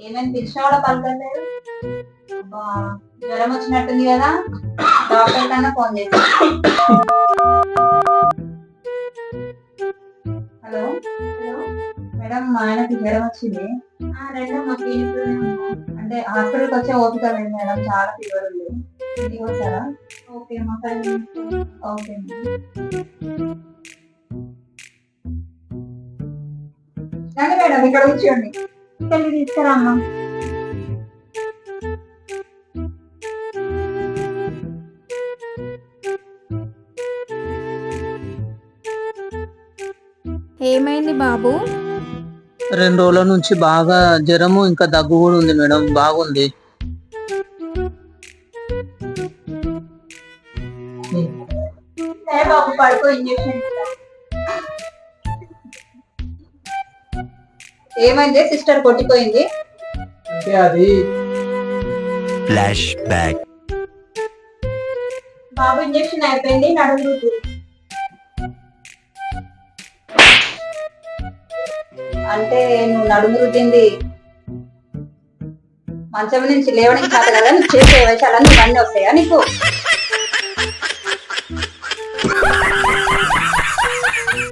ఏమైనా పిలిచినా కూడా పలకలేదు జ్వరం వచ్చినట్టుంది కదా. డాక్టర్ కన్నా ఫోన్ చేసి హలో? హలో? మేడం మా ఆయనకి జ్వరం వచ్చింది. రెండు మా క్లినిక్ అంటే హాస్పిటల్కి వచ్చే ఓపిక లేదు మేడం చాలా ఫీవర్ ఉంది. ఇంటికి వచ్చారా? ఓకే మా ఓకే మేడం ఇక్కడ కూర్చోండి. ఇక్కడ తీసుకురా అమ్మా ఏమైంది బాబు? రెండు రోజుల నుంచి బాగా జ్వరము ఇంకా దగ్గు కూడా ఉంది మేడం బాగుంది. పడుకో ఇంజక్షన్. ఏమైంది? సిస్టర్ కొట్టిపోయింది. అంటే అది ఫ్లాష్ బ్యాక్ బాబు ఇంజక్షన్ అయిపోయింది నడుము అంటే నువ్వు నడుము రుద్దింది మంచం నుంచి లేవడానికి కాదు కదా నువ్వు చేసే వయసాలని ఇవన్నీ వస్తాయా నీకు?